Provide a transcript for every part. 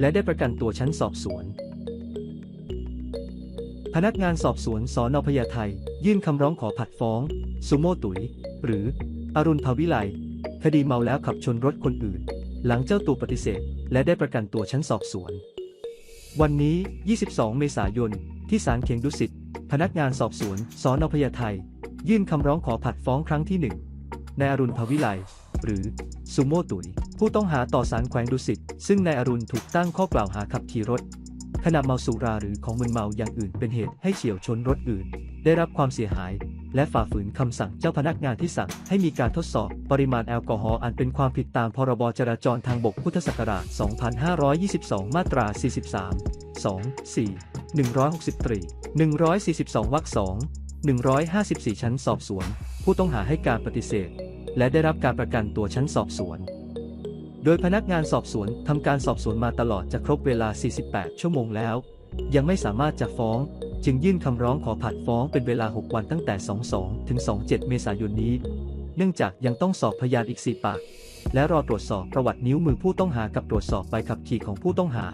และได้ประกันตัวชั้นสอบสวน พนักงานสอบสวนสอนอพญาไทยื่นคำร้องขอผัดฟ้องสุโมตุยหรือ อรุณภวิไลคดีเมาแล้วขับชนรถคนอื่น หลังเจ้าตัวปฏิเสธ และได้ประกันตัวชั้นสอบสวน วันนี้ 22 เมษายน ที่ศาลเขียงดุสิตพนักงานสอบสวนสอนอพญาไทยื่นคำร้องขอผัดฟ้องครั้งที่หนึ่งนายอรุณภวิไล หรือสุโม่ตุย ผู้ต้องหาต่อศาลแขวงดุสิต ซึ่งนายอรุณถูกตั้งข้อกล่าวหาขับขี่รถ ขณะเมาสุราหรือของมึนเมาอย่างอื่นเป็นเหตุให้เฉียวชนรถอื่น ได้รับความเสียหาย และฝ่าฝืนคำสั่งเจ้าพนักงานที่สั่งให้มีการทดสอบปริมาณแอลกอฮอล์อันเป็นความผิดตามพรบจราจรทางบกพุทธศักราช 2522 มาตรา 43 2 4 163 142วรรค2 154 ชั้นสอบสวน ผู้ต้องหาให้การปฏิเสธ และได้รับการประกันตัวชั้นสอบสวน โดยพนักงานสอบสวนทำการสอบสวนมาตลอดจะครบเวลา 48 ชั่วโมงแล้ว ยังไม่สามารถจะฟ้อง จึงยื่นคำร้องขอผัดฟ้องเป็นเวลา 6 วันตั้งแต่ 22 ถึง 27 เมษายนนี้ เนื่องจากยังต้องสอบพยานอีก 4 ปาก และรอตรวจสอบประวัตินิ้วมือผู้ต้องหากับตรวจสอบใบขับขี่ของผู้ต้องหา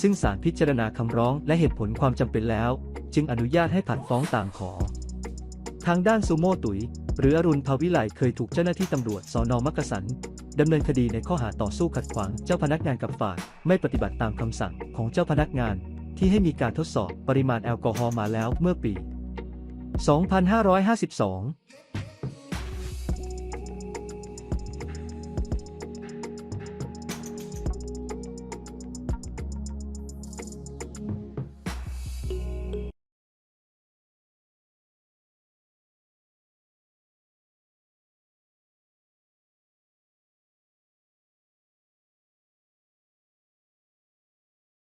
ซึ่งศาลพิจารณาคำร้องและเหตุผลความจำเป็นแล้ว จึงอนุญาตให้ผัดฟ้องตามขอ ทางด้านซูโม่ตุ๋ย หรืออรุณภาวิไลเคยถูกเจ้าหน้าที่ตำรวจสอนอมักกะสันดำเนินคดีในข้อหาต่อสู้ขัดขวางเจ้าพนักงานกับฝ่ายไม่ปฏิบัติตามคำสั่งของเจ้าพนักงาน ที่ให้มีการทดสอบปริมาณแอลกอฮอล์มาแล้วเมื่อปี 2552